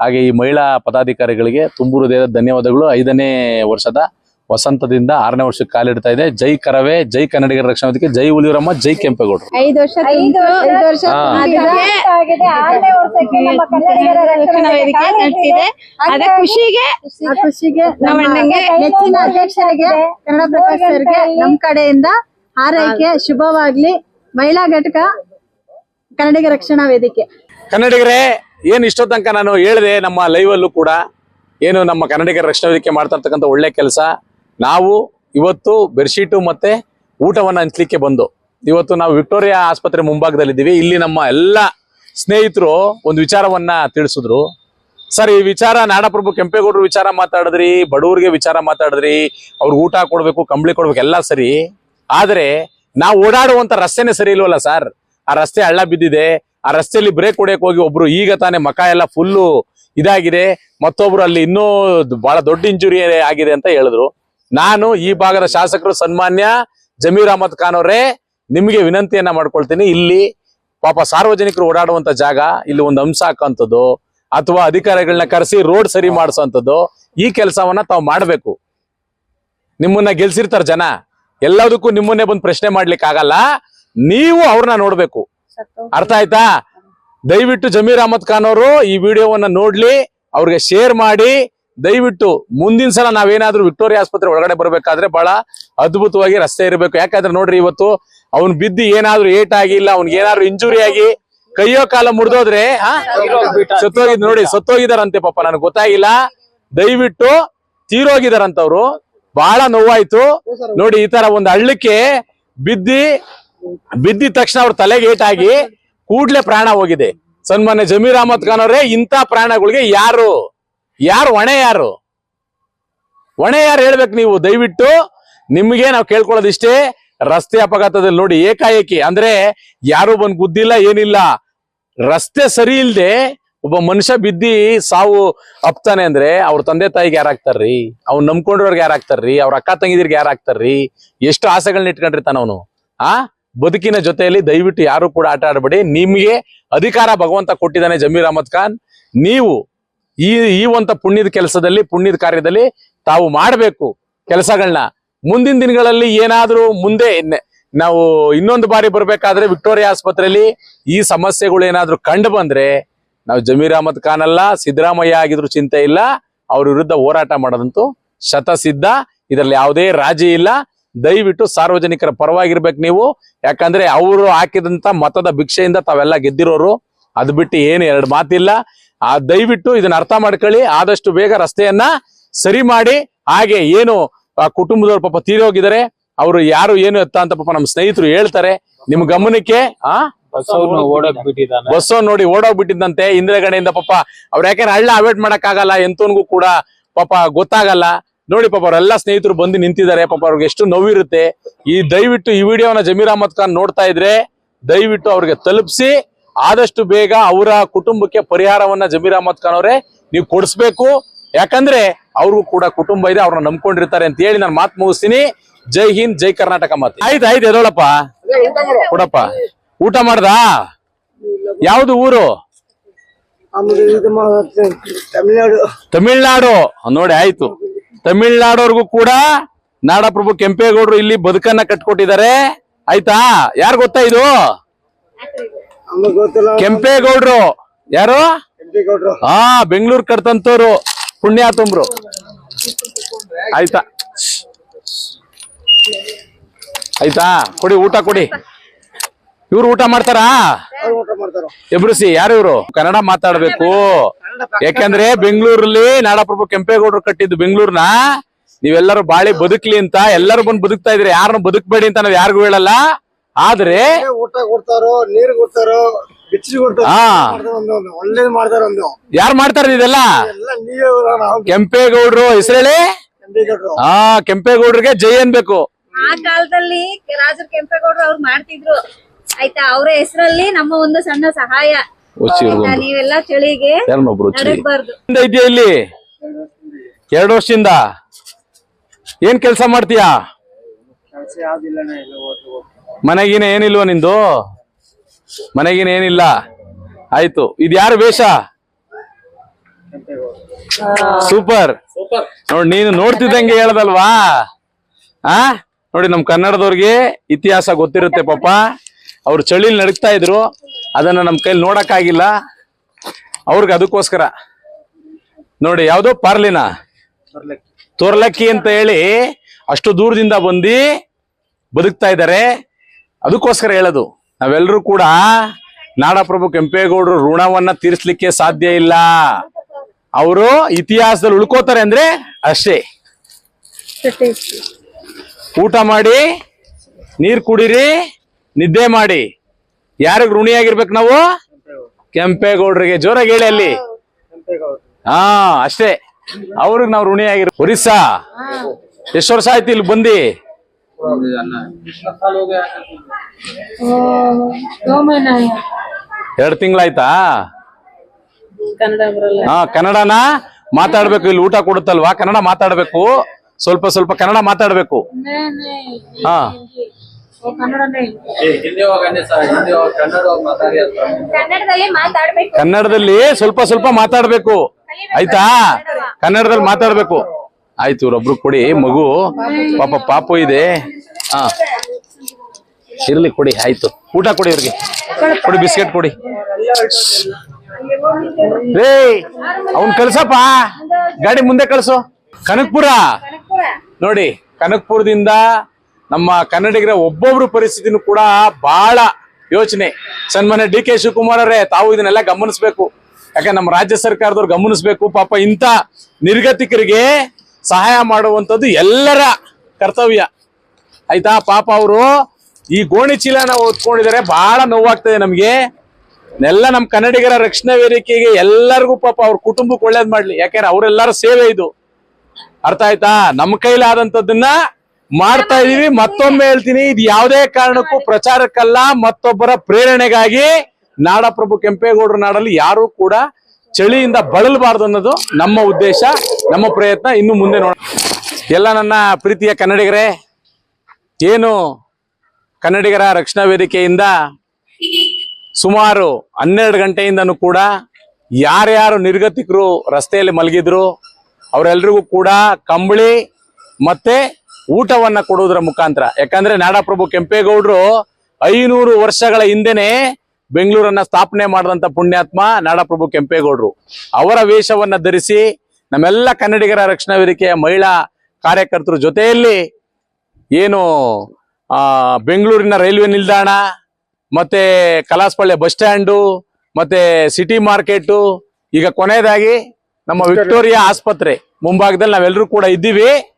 ಹಾಗೆ ಈ ಮಹಿಳಾ ಪದಾಧಿಕಾರಿಗಳಿಗೆ ತುಂಬು ಹೃದಯದ ಧನ್ಯವಾದಗಳು. ಐದನೇ ವರ್ಷದ ವಸಂತದಿಂದ ಆರನೇ ವರ್ಷಕ್ಕೆ ಕಾಲಿಡ್ತಾ ಇದೆ. ಜೈ ಕರವೇ ಜೈ ಕನ್ನಡಿಗರ ರಕ್ಷಣಾ ವೇದಿಕೆ ಜೈ ಹುಲಿಯೂರಮ್ಮ ಜೈ ಕೆಂಪೇಗೌಡರು. ಐದು ವರ್ಷ ಐದು ವರ್ಷ ಐದು ವರ್ಷ ಹಾ. ಆಗಿದೆ. ಆಗಿದೆ ಆರನೇ ವರ್ಷಕ್ಕೆ ನಮ್ಮ ಕನ್ನಡಿಗರ ರಕ್ಷಣಾ ವೇದಿಕೆ ನಡೆಸಿದೆ ಅದೇ ಖುಷಿಗೆ ಆ ಖುಷಿಗೆ ನಮ್ಮ ಅಣ್ಣಂಗೆ ನೆಚ್ಚಿನ ಅಧ್ಯಕ್ಷರಿಗೆ ಕನ್ನಡ ಪ್ರಕಾಶ್ ಸರ್ಗೆ ನಮ್ ಕಡೆಯಿಂದ ಆರೈಕೆ ಶುಭವಾಗ್ಲಿ. ಮಹಿಳಾ ಘಟಕ ಕನ್ನಡಿಗ ರಕ್ಷಣಾ ವೇದಿಕೆ. ಕನ್ನಡಿಗರೇ ಏನ್ ಇಷ್ಟೋ ತನಕ ನಾನು ಹೇಳಿದೆ ನಮ್ಮ ಲೈವ್ ಅಲ್ಲೂ ಕೂಡ ಏನು ನಮ್ಮ ಕನ್ನಡಿಗರ ರಕ್ಷಣಾ ವೇದಿಕೆ ಮಾಡ್ತಾ ಇರ್ತಕ್ಕಂಥ ಒಳ್ಳೆ ಕೆಲಸ. ನಾವು ಇವತ್ತು ಬೆಡ್ಶೀಟು ಮತ್ತೆ ಊಟವನ್ನ ಹಂಚಲಿಕ್ಕೆ ಬಂದು, ಇವತ್ತು ನಾವು ವಿಕ್ಟೋರಿಯಾ ಆಸ್ಪತ್ರೆ ಮುಂಭಾಗದಲ್ಲಿದ್ದೀವಿ. ಇಲ್ಲಿ ನಮ್ಮ ಎಲ್ಲ ಸ್ನೇಹಿತರು ಒಂದು ವಿಚಾರವನ್ನ ತಿಳಿಸಿದ್ರು. ಸರ್, ಈ ವಿಚಾರ ನಾಡಪ್ರಭು ಕೆಂಪೇಗೌಡರು ವಿಚಾರ ಮಾತಾಡಿದ್ರಿ, ಬಡವರಿಗೆ ವಿಚಾರ ಮಾತಾಡಿದ್ರಿ, ಅವ್ರಿಗೆ ಊಟ ಕೊಡಬೇಕು, ಕಂಬಳಿ ಕೊಡ್ಬೇಕು, ಎಲ್ಲ ಸರಿ. ಆದ್ರೆ ನಾವು ಓಡಾಡುವಂತ ರಸ್ತೆನೇ ಸರಿ ಇಲ್ವಲ್ಲ ಸರ್? ಆ ರಸ್ತೆ ಹಳ್ಳ ಬಿದ್ದಿದೆ, ಆ ರಸ್ತೆಯಲ್ಲಿ ಬ್ರೇಕ್ ಹೊಡೆಯಕ್ಕೆ ಹೋಗಿ ಒಬ್ರು ಈಗ ತಾನೇ ಮಕ ಎಲ್ಲ ಫುಲ್ಲು ಇದಾಗಿದೆ. ಮತ್ತೊಬ್ರು ಅಲ್ಲಿ ಇನ್ನೂ ಬಹಳ ದೊಡ್ಡ ಇಂಜುರಿ ಆಗಿದೆ ಅಂತ ಹೇಳಿದ್ರು. ನಾನು ಈ ಭಾಗದ ಶಾಸಕರು ಸನ್ಮಾನ್ಯ ಜಮೀರ್ ಅಹಮದ್ ಖಾನ್ ಅವರೇ ನಿಮಗೆ ವಿನಂತಿಯನ್ನ ಮಾಡ್ಕೊಳ್ತೀನಿ. ಇಲ್ಲಿ ಪಾಪ ಸಾರ್ವಜನಿಕರು ಓಡಾಡುವಂತ ಜಾಗ, ಇಲ್ಲಿ ಒಂದು ಅಂಶ ಹಾಕುವಂಥದ್ದು, ಅಥವಾ ಅಧಿಕಾರಿಗಳನ್ನ ಕರೆಸಿ ರೋಡ್ ಸರಿ ಮಾಡಿಸುವಂಥದ್ದು, ಈ ಕೆಲಸವನ್ನ ತಾವು ಮಾಡಬೇಕು. ನಿಮ್ಮನ್ನ ಗೆಲ್ಸಿರ್ತಾರ ಜನ. ಎಲ್ಲದಕ್ಕೂ ನಿಮ್ಮನ್ನೇ ಬಂದು ಪ್ರಶ್ನೆ ಮಾಡ್ಲಿಕ್ಕೆ ಆಗಲ್ಲ. ನೀವು ಅವ್ರನ್ನ ನೋಡ್ಬೇಕು. ಅರ್ಥ ಆಯ್ತಾ? ದಯವಿಟ್ಟು ಜಮೀರ್ ಅಹಮದ್ ಖಾನ್ ಅವರು ಈ ವಿಡಿಯೋವನ್ನ ನೋಡ್ಲಿ, ಅವ್ರಿಗೆ ಶೇರ್ ಮಾಡಿ ದಯವಿಟ್ಟು ಮುಂದಿನ ಸಲ ನಾವೇನಾದ್ರೂ ವಿಕ್ಟೋರಿಯಾ ಆಸ್ಪತ್ರೆ ಒಳಗಡೆ ಬರಬೇಕಾದ್ರೆ ಬಹಳ ಅದ್ಭುತವಾಗಿ ರಸ್ತೆ ಇರಬೇಕು. ಯಾಕಂದ್ರೆ ನೋಡ್ರಿ ಇವತ್ತು ಅವ್ನ್ ಬಿದ್ದು ಏನಾದ್ರೂ ಏಟ್ ಆಗಿಲ್ಲ, ಅವ್ನಿಗೆ ಏನಾದ್ರು ಇಂಜುರಿ ಆಗಿ ಕೈಯೋ ಕಾಲ ಮುರಿದೋದ್ರೆ ಸತ್ತೋಗಿದ್ ನೋಡಿ, ಸತ್ತೋಗಿದಾರಂತೆ ಪಾಪ, ನನಗೆ ಗೊತ್ತಾಗಿಲ್ಲ. ದಯವಿಟ್ಟು ತೀರೋಗಿದಾರಂತವ್ರು. ಬಹಳ ನೋವಾಯ್ತು. ನೋಡಿ, ಈ ತರ ಒಂದು ಹಳ್ಳಕ್ಕೆ ಬಿದ್ದಿ, ಬಿದ್ದಿದ ತಕ್ಷಣ ಅವ್ರ ತಲೆಗೆ ಏಟಾಗಿ ಕೂಡ್ಲೆ ಪ್ರಾಣ ಹೋಗಿದೆ. ಸನ್ಮಾನ್ಯ ಜಮೀರ್ ಅಹಮದ್ ಖಾನ್ ಅವರೇ, ಇಂಥ ಪ್ರಾಣಗಳಿಗೆ ಯಾರು ಯಾರು ಹೊಣೆ ಯಾರು? ಹೊಣೆ ಯಾರು ಹೇಳ್ಬೇಕು ನೀವು? ದಯವಿಟ್ಟು ನಿಮಗೆ ನಾವು ಕೇಳ್ಕೊಳ್ಳೋದಿಷ್ಟೇ, ರಸ್ತೆ ಅಪಘಾತದಲ್ಲಿ ನೋಡಿ, ಏಕಾಏಕಿ. ಅಂದ್ರೆ ಯಾರು ಬಂದ್ ಗುದ್ದಿಲ್ಲ, ಏನಿಲ್ಲ. ರಸ್ತೆ ಸರಿ ಇಲ್ಲದೆ ಒಬ್ಬ ಮನುಷ್ಯ ಬಿದ್ದಿ ಸಾವು ಅಪ್ತಾನೆ ಅಂದ್ರೆ ಅವ್ರ ತಂದೆ ತಾಯಿಗೆ ಯಾರಾಗ್ತಾರ್ರಿ ಅವ್ನ್ ನಂಬ್ಕೊಂಡಿರೋರ್ಗೆ ಯಾರಾಗ್ತಾರ್ರಿ ಅವ್ರ ಅಕ್ಕ ತಂಗಿದಿರ್ಗೆ ಯಾರಾಗ್ತಾರ್ರಿ ಎಷ್ಟು ಆಸೆಗಳನ್ನ ಇಟ್ಕೊಂಡಿರ್ತಾನ ಅವನು? ಆ? ಬದುಕಿನ ಜೊತೆಯಲ್ಲಿ ದಯವಿಟ್ಟು ಯಾರು ಕೂಡ ಆಟ ಆಡಬೇಡಿ. ನಿಮ್ಗೆ ಅಧಿಕಾರ ಭಗವಂತ ಕೊಟ್ಟಿದ್ದಾನೆ ಜಮೀರ್ ಅಹಮದ್ ಖಾನ್. ನೀವು ಈ ಈ ಒಂದು ಪುಣ್ಯದ ಕೆಲಸದಲ್ಲಿ, ಪುಣ್ಯದ ಕಾರ್ಯದಲ್ಲಿ ತಾವು ಮಾಡಬೇಕು ಕೆಲಸಗಳನ್ನ ಮುಂದಿನ ದಿನಗಳಲ್ಲಿ ಏನಾದರೂ ಮುಂದೆ ನಾವು ಇನ್ನೊಂದು ಬಾರಿ ಬರಬೇಕಾದ್ರೆ ವಿಕ್ಟೋರಿಯಾ ಆಸ್ಪತ್ರೆಯಲ್ಲಿ ಈ ಸಮಸ್ಯೆಗಳು ಏನಾದರೂ ಕಂಡು ಬಂದ್ರೆ ನಾವು ಜಮೀರ್ ಅಹಮದ್ ಖಾನ್ ಅಲ್ಲ ಸಿದ್ದರಾಮಯ್ಯ ಆಗಿದ್ರು ಚಿಂತೆ ಇಲ್ಲ, ಅವ್ರ ವಿರುದ್ಧ ಹೋರಾಟ ಮಾಡೋದಂತೂ ಶತಸಿದ್ಧ. ಇದರಲ್ಲಿ ಯಾವುದೇ ರಾಜಿ ಇಲ್ಲ. ದಯವಿಟ್ಟು ಸಾರ್ವಜನಿಕರ ಪರವಾಗಿರ್ಬೇಕು ನೀವು. ಯಾಕಂದ್ರೆ ಅವರು ಹಾಕಿದಂತ ಮತದ ಭಿಕ್ಷೆಯಿಂದ ತಾವೆಲ್ಲ ಗೆದ್ದಿರೋರು. ಅದು ಬಿಟ್ಟು ಏನು ಎರಡು ಮಾತಿಲ್ಲ. ಆ ದಯವಿಟ್ಟು ಇದನ್ನ ಅರ್ಥ ಮಾಡ್ಕೊಳ್ಳಿ. ಆದಷ್ಟು ಬೇಗ ರಸ್ತೆಯನ್ನ ಸರಿ ಮಾಡಿ. ಹಾಗೆ ಏನು ಆ ಕುಟುಂಬದವ್ರು ಪಾಪ ತೀರೋಗಿದ್ದಾರೆ. ಅವರು ಯಾರು ಏನು ಎತ್ತ ಅಂತ ಪಾಪ ನಮ್ಮ ಸ್ನೇಹಿತರು ಹೇಳ್ತಾರೆ. ನಿಮ್ ಗಮನಕ್ಕೆ ಆ? ಬಸ್ ನೋಡಿ ಓಡೋಗ್ಬಿಟ್ಟಿದ್ದಂತೆ. ಹಿಂದ್ಗಡೆಯಿಂದ ಪಾಪ ಅವ್ರ ಯಾಕೆ ಹಳ್ಳ ಅವೇಟ್ ಮಾಡಕ್ ಆಗಲ್ಲ ಎಂತವನ್ಗೂ ಕೂಡ ಪಾಪ ಗೊತ್ತಾಗಲ್ಲ. ನೋಡಿ ಪಾಪ ಅವರೆಲ್ಲ ಸ್ನೇಹಿತರು ಬಂದು ನಿಂತಿದ್ದಾರೆ. ಪಾಪ ಅವ್ರಿಗೆ ಎಷ್ಟು ನೋವಿರುತ್ತೆ. ಈ ದಯವಿಟ್ಟು ಈ ವಿಡಿಯೋನ ಜಮೀರ್ ಅಹಮದ್ ಖಾನ್ ನೋಡ್ತಾ ಇದ್ರೆ ದಯವಿಟ್ಟು ಅವ್ರಿಗೆ ತಲುಪಿಸಿ. ಆದಷ್ಟು ಬೇಗ ಅವರ ಕುಟುಂಬಕ್ಕೆ ಪರಿಹಾರವನ್ನ ಜಮೀರ್ ಅಹಮದ್ ಖಾನ್ ಅವರೇ ನೀವು ಕೊಡಿಸ್ಬೇಕು. ಯಾಕಂದ್ರೆ ಅವ್ರಿಗೂ ಕೂಡ ಕುಟುಂಬ ಇದೆ ಅವ್ರನ್ನ ನಂಬ್ಕೊಂಡಿರ್ತಾರೆ ಅಂತ ಹೇಳಿ ನಾನು ಮಾತು ಮುಗಿಸ್ತೀನಿ. ಜೈ ಹಿಂದ್ ಜೈ ಕರ್ನಾಟಕ ಮಾತು. ಆಯ್ತು ಆಯ್ತು ಎದೋಳಪ್ಪ. ಕೊಡಪ್ಪ. ಊಟ ಮಾಡ್ದ? ಯಾವ್ದು ಊರು? ತಮಿಳ್ನಾಡು. ತಮಿಳ್ನಾಡು. ನೋಡಿ ಆಯ್ತು. ತಮಿಳ್ನಾಡವ್ರಿಗೂ ಕೂಡ ನಾಡಪ್ರಭು ಕೆಂಪೇಗೌಡರು ಇಲ್ಲಿ ಬದುಕನ್ನ ಕಟ್ಕೊಟ್ಟಿದ್ದಾರೆ. ಆಯ್ತಾ? ಯಾರು ಗೊತ್ತಾ ಇದು? ಕೆಂಪೇಗೌಡರು. ಯಾರು? ಹಾ ಬೆಂಗಳೂರು ಕಟ್ತಂತವ್ರು. ಪುಣ್ಯಾತುಂಬ್ರು ಆಯ್ತಾ? ಆಯ್ತಾ? ಕೊಡಿ ಊಟ ಕೊಡಿ. ಇವ್ರು ಊಟ ಮಾಡ್ತಾರಾ? ಅವ್ರು ಊಟ ಮಾಡ್ತಾರ. ಎಬ್ರಿಸಿ ಯಾರು ಇವ್ರು? ಕನ್ನಡ ಮಾತಾಡ್ಬೇಕು. ಯಾಕಂದ್ರೆ ಬೆಂಗಳೂರಲ್ಲಿ ನಾಡಪ್ರಭು ಕೆಂಪೇಗೌಡರು ಕಟ್ಟಿದ್ದು ಬೆಂಗಳೂರ್ನ. ನೀವೆಲ್ಲರೂ ಬಾಳಿ ಬದುಕ್ಲಿ ಅಂತ ಎಲ್ಲರೂ ಬಂದು ಬದುಕ್ತಾ ಇದ್ರಿ ಯಾರನ್ನು ಬದುಕ್ಬೇಡಿ ಅಂತ ನಾವ್ ಯಾರಿಗೂ ಹೇಳಲ್ಲ. ಆದ್ರೆ ಊಟ ಕೊಡ್ತಾರೋ ನೀರ್ ಕೊಡ್ತಾರೋ ಒಳ್ಳೇದ್ ಮಾಡ್ತಾರ ಒಂದು. ಯಾರು ಮಾಡ್ತಾರೆ ಇದೆಲ್ಲ? ಎಲ್ಲ ನೀವೇ ನಾವು. ಕೆಂಪೇಗೌಡರು ಹೆಸರೇಳಿ? ಕೆಂಪೇಗೌಡ್ರು. ಹಾ ಕೆಂಪೇಗೌಡರಿಗೆ ಜೈ ಅನ್ಬೇಕು. ಆ ಕಾಲದಲ್ಲಿ ರಾಜರು ಕೆಂಪೇಗೌಡರು ಅವ್ರು ಮಾಡ್ತಿದ್ರು. ಆಯ್ತಾ? ಅವ್ರ ಹೆಸರಲ್ಲಿ ನಮ್ಮ ಒಂದು ಸಣ್ಣ ಸಹಾಯ. ನೀವೆಲ್ಲ ಚಳಿಗೆ ಇದೆಯಾ ಇಲ್ಲಿ? ಎರಡು ವರ್ಷದಿಂದ. ಏನ್ ಕೆಲಸ ಮಾಡ್ತೀಯಾ? ಕೆಲಸ ಮನೆಗಿನ ಏನಿಲ್ವ ನಿಂದು? ಮನೆಗಿನ ಏನಿಲ್ಲ? ಆಯ್ತು. ಇದು ಯಾರು ವೇಷ? ಸೂಪರ್. ನೋಡಿ ನೀನು ನೋಡ್ತಿದ್ದಂಗೆ ಹೇಳದಲ್ವಾ? ಆ? ನೋಡಿ ನಮ್ ಕನ್ನಡದವ್ರಿಗೆ ಇತಿಹಾಸ ಗೊತ್ತಿರುತ್ತೆ ಪಾಪ. ಅವ್ರು ಚಳಿಲಿ ನಡಕ್ತಾ ಇದ್ರು. ಅದನ್ನ ನಮ್ ಕೈಲಿ ನೋಡಕ್ಕಾಗಿಲ್ಲ. ಅವ್ರಿಗೆ ಅದಕ್ಕೋಸ್ಕರ. ನೋಡಿ ಯಾವ್ದೋ ಪಾರ್ಲಿನ? ತೋರ್ಲಕ್ಕಿ ಅಂತ ಹೇಳಿ ಅಷ್ಟು ದೂರದಿಂದ ಬಂದು. ಬದುಕ್ತಾ ಇದ್ದಾರೆ. ಅದಕ್ಕೋಸ್ಕರ ಹೇಳೋದು ನಾವೆಲ್ಲರೂ ಕೂಡ ನಾಡಪ್ರಭು ಕೆಂಪೇಗೌಡರು ಋಣವನ್ನ ತೀರಿಸ್ಲಿಕ್ಕೆ ಸಾಧ್ಯ ಇಲ್ಲ. ಅವರು ಇತಿಹಾಸದಲ್ಲಿ ಉಳ್ಕೋತಾರೆ ಅಂದ್ರೆ ಅಷ್ಟೇ. ಊಟ ಮಾಡಿ, ನೀರ್ ಕುಡೀರಿ, ನಿದ್ದೆ ಮಾಡಿ. ಯಾರಿಗ್ ಋಣಿಯಾಗಿರ್ಬೇಕು ನಾವು? ಕೆಂಪೇಗೌಡರಿಗೆ ಜೋರಾಗಿ ಹೇಳಿ ಅಲ್ಲಿ ಹಾ, ಅಷ್ಟೇ. ಅವ್ರಿಗೆ ನಾವು ಋಣಿಯಾಗಿರ್ ಒರಿಸ್ಸಾ, ಎಷ್ಟು ವರ್ಷ ಆಯ್ತು ಇಲ್ಲಿ ಬಂದಿ? ಎರಡು ತಿಂಗಳಾಯ್ತಾ? ಹಾ ಕನ್ನಡನ? ಮಾತಾಡ್ಬೇಕು ಇಲ್ಲಿ ಊಟ ಕೊಡುತ್ತಲ್ವಾ? ಕನ್ನಡ ಮಾತಾಡ್ಬೇಕು. ಸ್ವಲ್ಪ ಸ್ವಲ್ಪ ಕನ್ನಡ ಮಾತಾಡ್ಬೇಕು. ಹಾ. ಕನ್ನಡದಲ್ಲಿ ಮಾತಾಡ್ಬೇಕು. ಕನ್ನಡದಲ್ಲಿ ಸ್ವಲ್ಪ ಸ್ವಲ್ಪ ಮಾತಾಡ್ಬೇಕು. ಆಯ್ತಾ? ಕನ್ನಡದಲ್ಲಿ ಮಾತಾಡ್ಬೇಕು. ಆಯ್ತು, ಇವ್ರೊಬ್ರು ಕೊಡಿ. ಮಗು, ಪಾಪ ಪಾಪು ಇದೆ. ಹಾ. ಇರ್ಲಿ ಕೊಡಿ, ಆಯ್ತು. ಊಟ ಕೊಡಿ ಇವ್ರಿಗೆ. ಕೊಡಿ, ಬಿಸ್ಕೆಟ್ ಕೊಡಿ. ರೇ ಅವ್ನ್ ಕಳ್ಸಪ್ಪ. ಗಾಡಿ ಮುಂದೆ ಕಳ್ಸು. ಕನಕ್ಪುರ. ನೋಡಿ, ಕನಕ್ಪುರದಿಂದ ನಮ್ಮ ಕನ್ನಡಿಗರ ಒಬ್ಬೊಬ್ರು ಪರಿಸ್ಥಿತಿನೂ ಕೂಡ ಬಹಳ ಯೋಚನೆ. ಸನ್ಮಾನ್ಯ ಡಿ ಕೆ ಶಿವಕುಮಾರ್ ಅವರೇ, ತಾವು ಇದನ್ನೆಲ್ಲ ಗಮನಿಸ್ಬೇಕು. ಯಾಕಂದ್ರೆ ನಮ್ಮ ರಾಜ್ಯ ಸರ್ಕಾರದವ್ರು ಗಮನಿಸ್ಬೇಕು. ಪಾಪ ಇಂಥ ನಿರ್ಗತಿಕರಿಗೆ ಸಹಾಯ ಮಾಡುವಂಥದ್ದು ಎಲ್ಲರ ಕರ್ತವ್ಯ. ಆಯ್ತಾ? ಪಾಪ ಅವರು ಈ ಗೋಣಿ ಚೀಲನ ಓದ್ಕೊಂಡಿದ್ದಾರೆ ಬಹಳ ನೋವಾಗ್ತದೆ ನಮಗೆ. ಎಲ್ಲ ನಮ್ಮ ಕನ್ನಡಿಗರ ರಕ್ಷಣಾ ವೇದಿಕೆಗೆ ಎಲ್ಲರಿಗೂ ಪಾಪ ಅವ್ರ ಕುಟುಂಬಕ್ಕೆ ಒಳ್ಳೇದ್ ಮಾಡ್ಲಿ. ಯಾಕಂದ್ರೆ ಅವರೆಲ್ಲರ ಸೇವೆ ಇದು. ಅರ್ಥ ಆಯ್ತಾ? ನಮ್ಮ ಕೈಲಾದಂಥದ್ದನ್ನ ಮಾಡ್ತಾ ಇದೀವಿ. ಮತ್ತೊಮ್ಮೆ ಹೇಳ್ತೀನಿ, ಇದು ಯಾವುದೇ ಕಾರಣಕ್ಕೂ ಪ್ರಚಾರಕ್ಕಲ್ಲ, ಮತ್ತೊಬ್ಬರ ಪ್ರೇರಣೆಗಾಗಿ ನಾಡಪ್ರಭು ಕೆಂಪೇಗೌಡರ ನಾಡಲ್ಲಿ ಯಾರು ಕೂಡ ಚಳಿಯಿಂದ ಬಳಲಬಾರ್ದು ಅನ್ನೋದು ನಮ್ಮ ಉದ್ದೇಶ, ನಮ್ಮ ಪ್ರಯತ್ನ. ಇನ್ನು ಮುಂದೆ ನೋಡ ಎಲ್ಲ ನನ್ನ ಪ್ರೀತಿಯ ಕನ್ನಡಿಗರೇ, ಏನು ಕನ್ನಡಿಗರ ರಕ್ಷಣಾ ವೇದಿಕೆಯಿಂದ ಸುಮಾರು ಹನ್ನೆರಡು ಗಂಟೆಯಿಂದನೂ ಕೂಡ ಯಾರ್ಯಾರು ನಿರ್ಗತಿಕರು ರಸ್ತೆಯಲ್ಲಿ ಮಲಗಿದ್ರು ಅವರೆಲ್ಲರಿಗೂ ಕೂಡ ಕಂಬಳಿ ಮತ್ತೆ ಊಟವನ್ನ ಕೊಡುವುದರ ಮುಖಾಂತರ. ಯಾಕಂದ್ರೆ ನಾಡಪ್ರಭು ಕೆಂಪೇಗೌಡರು ಐನೂರು ವರ್ಷಗಳ ಹಿಂದೆನೆ ಬೆಂಗಳೂರನ್ನ ಸ್ಥಾಪನೆ ಮಾಡಿದಂತ ಪುಣ್ಯಾತ್ಮ ನಾಡಪ್ರಭು ಕೆಂಪೇಗೌಡರು. ಅವರ ವೇಷವನ್ನ ಧರಿಸಿ ನಮ್ಮೆಲ್ಲ ಕನ್ನಡಿಗರ ರಕ್ಷಣಾ ವೇದಿಕೆಯ ಮಹಿಳಾ ಕಾರ್ಯಕರ್ತರ ಜೊತೆಯಲ್ಲಿ ಏನು, ಆ, ಬೆಂಗಳೂರಿನ ರೈಲ್ವೆ ನಿಲ್ದಾಣ, ಮತ್ತೆ ಕಲಾಸ್ಪಳ್ಳಿ ಬಸ್ ಸ್ಟ್ಯಾಂಡು, ಮತ್ತೆ ಸಿಟಿ ಮಾರ್ಕೆಟು, ಈಗ ಕೊನೆಯದಾಗಿ ನಮ್ಮ ವಿಕ್ಟೋರಿಯಾ ಆಸ್ಪತ್ರೆ ಮುಂಭಾಗದಲ್ಲಿ ನಾವೆಲ್ಲರೂ ಕೂಡ ಇದ್ದೀವಿ.